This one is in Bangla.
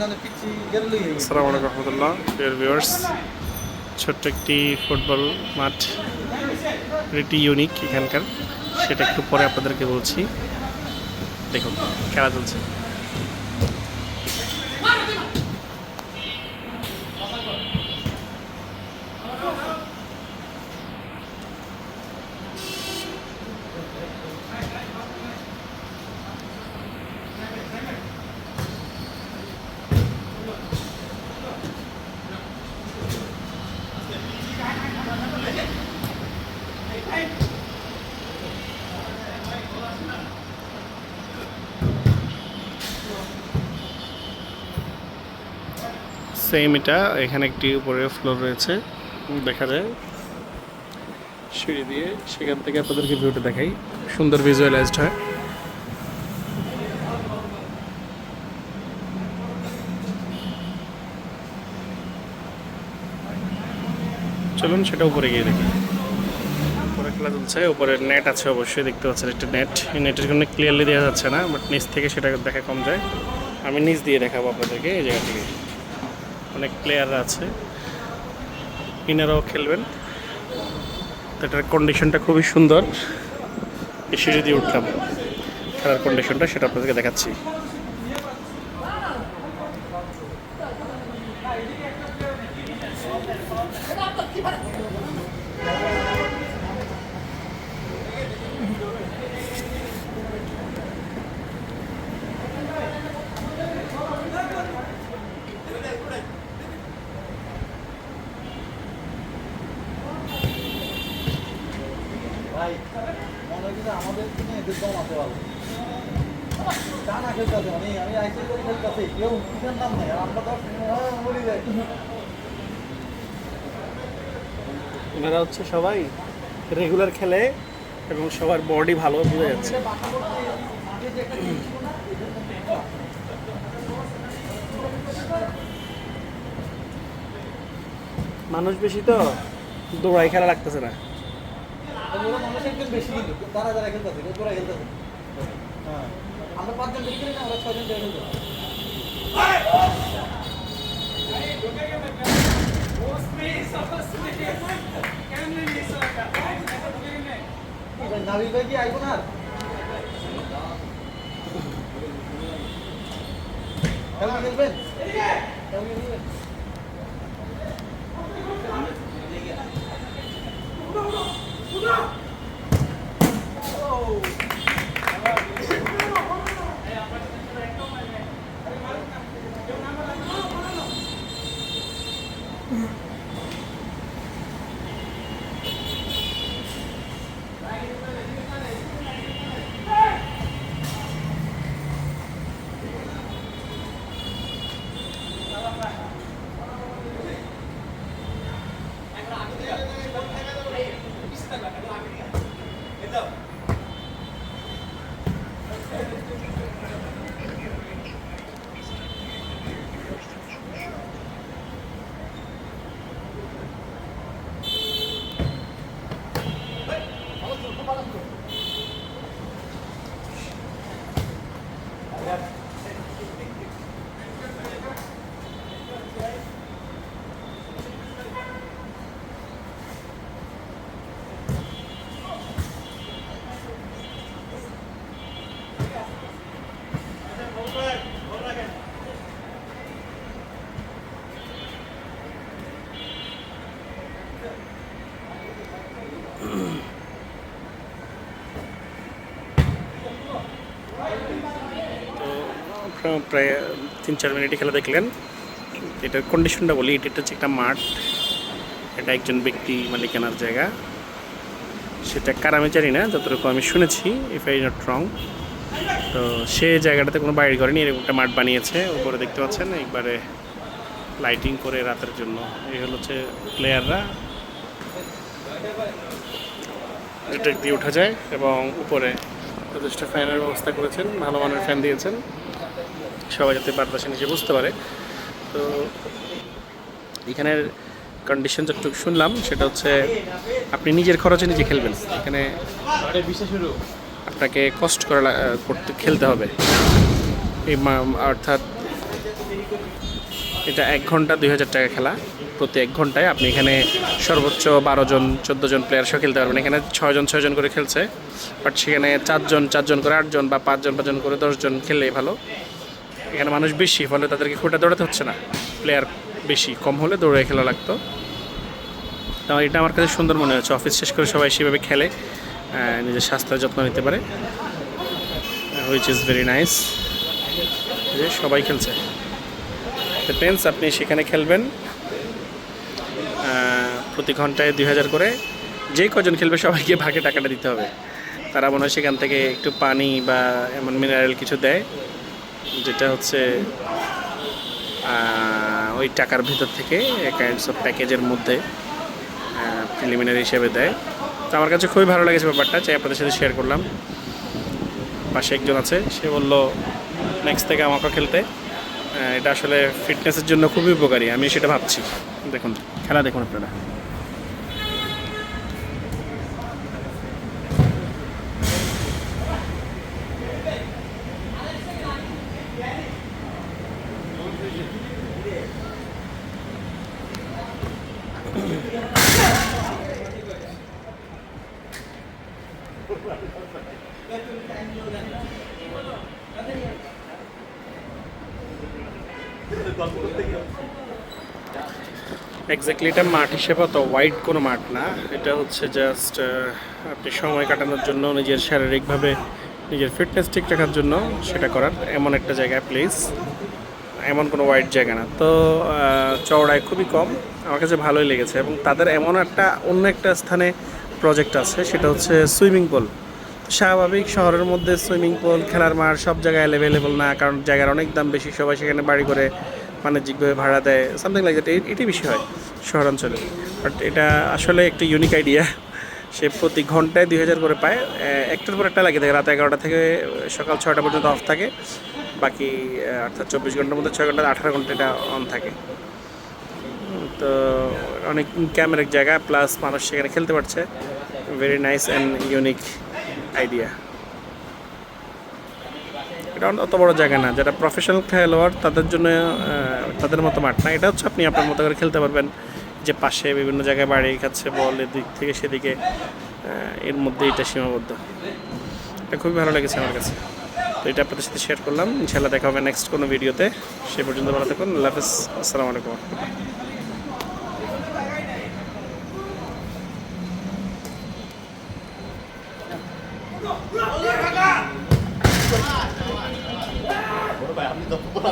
আসসালামু আলাইকুম রহমতুল্লাহ ভিউয়ার্স ছোট্ট একটি ফুটবল মাঠ এটি ইউনিক এখানকার, সেটা একটু পরে আপনাদেরকে বলছি। দেখুন, খেলা চলছে। সেম এটা, এখানে একটি উপরে ফ্লোর রয়েছে। দেখা যায়। সিঁড়ি দিয়ে সেখান থেকে আপনাদেরকে ভিউটা দেখাই। সুন্দর ভিজুয়ালাইজড হয়। চলুন সেটা উপরে গিয়ে দেখি। উপরে খেলা চলছে, উপরে নেট আছে অবশ্যই, দেখতে পাচ্ছেন একটা নেট এই নেটের জন্য ক্লিয়ারলি দেওয়া যাচ্ছে না বাট নিচ থেকে সেটা দেখা কম যায়। আমি নিচ দিয়ে দেখাবো আপনাদেরকে, এই জায়গা থেকে। অনেক প্লেয়াররা আছে। ইনারাও খেলবেন। এটার কন্ডিশনটা খুবই সুন্দর। এসে সিঁড়ি দিয়ে উঠলাম, খেলার কন্ডিশনটা সেটা আপনাদেরকে দেখাচ্ছি। ভাই আমাদের এদের টানা খেলতেছে মানে আমি আইসি করে খেলতেছি কেউ কিসের নাম নেই আমরা তো মরি যাই। এনারা হচ্ছে সবাই রেগুলার খেলে এবং সবার বডি ভালো বোঝা যাচ্ছে। মানুষ বেশি তো দৌড়াই খেলা লাগতেছে না। ওরা বেশি কিন্তু, তারা যারা খেলতেছে হ্যাঁ। আমরা পাঁচজন বেশি করি না, আমরা ছয়জন বেশি খেলতেছি নাবিল ভাই কি আইব না খেলবেন? খেলবেন? mm প্রায় তিন চার মিনিটই খেলা দেখলেন। এটার কন্ডিশনটা বলি, এটা হচ্ছে একটা মাঠ, এটা একজন ব্যক্তি মালিকানার জায়গা। সেটা কার আমি জানি না, যতটুকু আমি শুনেছি ইফ আই নট রং তো সে জায়গাটাতে কোনো বাড়ি করেনি এরকম একটা মাঠ বানিয়েছে, উপরে দেখতে পাচ্ছেন, একবারে লাইটিং করে রাতের জন্য। এই হলো হচ্ছে প্লেয়াররা যেটা দিয়ে উঠা যায় এবং উপরে যথেষ্ট ফ্যানের ব্যবস্থা করেছেন, ভালো মানের ফ্যান দিয়েছেন। সবাই যাতে বাতাসে নিচে বুঝতে পারে। তো এখানের কন্ডিশন যতটুকু শুনলাম, সেটা হচ্ছে আপনি নিজের খরচে নিজে খেলবেন। এখানে আপনাকে কষ্ট করে করতে খেলতে হবে। এই অর্থাৎ এটা এক ঘণ্টা দুই হাজার টাকা খেলা। প্রতি এক ঘন্টায় আপনি এখানে সর্বোচ্চ বারো জন, চোদ্দ জন প্লেয়ার সহ খেলতে পারবেন। এখানে ছয়জন ছয়জন করে খেলছে। বাট সেখানে চারজন চারজন করে আটজন বা পাঁচজন পাঁচজন করে দশজন খেললেই ভালো। এখানে মানুষ বেশি, ফলে তাদেরকে খুঁটা দৌড়াতে হচ্ছে না। প্লেয়ার বেশি, কম হলে দৌড়ে খেলা লাগতো। তো এটা আমার কাছে সুন্দর মনে হচ্ছে অফিস শেষ করে সবাই সেভাবে খেলে নিজের স্বাস্থ্যের যত্ন নিতে পারে হুইচ ইজ ভেরি নাইস যে সবাই খেলছে। ফ্রেন্ডস আপনি সেখানে খেলবেন প্রতি ঘন্টায় দুই হাজার করে। যে কজন খেলবে সবাইকে ভাগে টাকাটা দিতে হবে। তারা মনে হয় সেখান থেকে একটু পানি বা এমন মিনারেল কিছু দেয়। যেটা হচ্ছে ওই টাকার ভিতর থেকে কাইন্ডস অফ প্যাকেজের মধ্যে প্রিলিমিনারি হিসেবে দেয়। তো আমার কাছে খুবই ভালো লেগেছে ব্যাপারটা, চাই আপনাদের সাথে শেয়ার করলাম। পাশে একজন আছে, সে বলল নেক্সট থেকে আমাকে খেলতে। এটা আসলে ফিটনেসের জন্য খুবই উপকারী, আমি সেটা ভাবছি। দেখুন, খেলা দেখুন আপনারা। এক্স্যাক্টলি এটা মাঠ হিসেবে তো ওয়াইড কোনো মাঠ না। এটা হচ্ছে জাস্ট আপনি সময় কাটানোর জন্য, নিজের শারীরিকভাবে নিজের ফিটনেস ঠিক রাখার জন্য সেটা করার এমন একটা জায়গা প্লেস এমন কোনো ওয়াইড জায়গা না। তো চওড়ায় খুবই কম। আমার কাছে ভালোই লেগেছে এবং তাদের এমন একটা, অন্য একটা স্থানে প্রজেক্ট আছে, সেটা হচ্ছে সুইমিং পুল স্বাভাবিক শহরের মধ্যে সুইমিং পুল খেলার মাঠ সব জায়গায় অ্যাভেলেবল না, কারণ জায়গার অনেক দাম বেশি, সবাই সেখানে বাড়ি করে বাণিজ্যিকভাবে ভাড়া দেয় সামথিং লাইক দ্যাট এটি বেশি হয় শহরাঞ্চলে। বাট এটা আসলে একটা ইউনিক আইডিয়া সে প্রতি ঘন্টায় দুই হাজার করে পায়। একটার পর একটা লাগে থাকে, রাত এগারোটা থেকে সকাল ছয়টা পর্যন্ত অফ থাকে। বাকি অর্থাৎ চব্বিশ ঘণ্টার মধ্যে ছয় ঘণ্টা, আঠারো ঘণ্টা এটা অন থাকে। তো অনেক ক্যামেরার জায়গা প্লাস মানুষ সেখানে খেলতে পারছে। Very nice and unique idea এটা অত বড় জায়গা না, যারা প্রফেশনাল খেলোয়াড়, তাদের জন্য তাদের মতো মাঠ না। এটা হচ্ছে আপনি আপনার মতো করে খেলতে পারবেন, যে পাশে বিভিন্ন জায়গায় বাড়ি খাচ্ছে, বল এদিক থেকে সেদিকে এর মধ্যে এটা সীমাবদ্ধ। এটা খুবই ভালো লেগেছে আমার কাছে। তো এটা আপনাদের সাথে শেয়ার করলাম। ইনশাল্লাহ দেখা হবে নেক্সট কোনো ভিডিওতে সে পর্যন্ত ভালো থাকুন। আল্লাহ হাফেজ। আসসালামু আলাইকুম। আপনি বড়